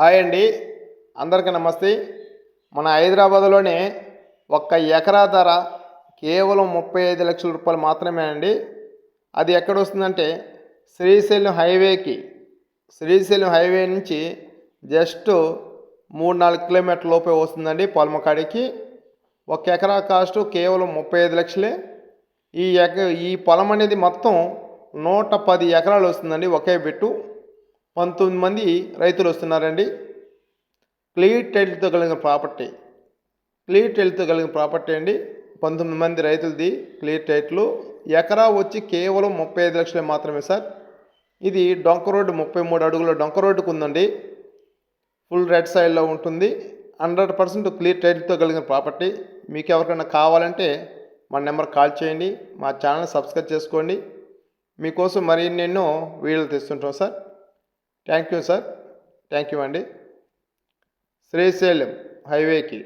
Hi అండి. అందరికీ నమస్తే. మన హైదరాబాద్లోనే ఒక్క ఎకరా ధర కేవలం ముప్పై ఐదు లక్షల రూపాయలు మాత్రమే అండి. అది ఎక్కడ వస్తుందంటే శ్రీశైలం హైవేకి. శ్రీశైలం హైవే నుంచి జస్ట్ మూడు నాలుగు కిలోమీటర్ల లోపే వస్తుందండి పొలమకాడికి. ఒక ఎకరా కాస్ట్ కేవలం ముప్పై ఐదు లక్షలే. ఈ ఎక ఈ పొలం అనేది మొత్తం నూట పది ఎకరాలు వస్తుందండి ఒకే బిట్టు. పంతొమ్మిది మంది రైతులు వస్తున్నారండి. క్లీట్ టైటిల్తో కలిగిన ప్రాపర్టీ. క్లీట్ టైటిల్తో కలిగిన ప్రాపర్టీ అండి. పంతొమ్మిది మంది రైతులది క్లియర్ టైట్లు ఎకరా వచ్చి కేవలం ముప్పై ఐదు లక్షలే మాత్రమే సార్. ఇది డొంక రోడ్డు ముప్పై మూడు అడుగుల డొంక రోడ్డుకు ఉందండి. ఫుల్ రెడ్ సైడ్లో ఉంటుంది. హండ్రెడ్ పర్సెంట్ క్లియర్ టైటిల్తో కలిగిన ప్రాపర్టీ. మీకు ఎవరికైనా కావాలంటే మా నెంబర్ కాల్ చేయండి. మా ఛానల్ సబ్స్క్రైబ్ చేసుకోండి. మీకోసం మరిన్ని ఎన్నో వీడియోలు తెస్తుంటాం sir. Thank you sir. Thank you అండి. శ్రీశైలం హైవేకి.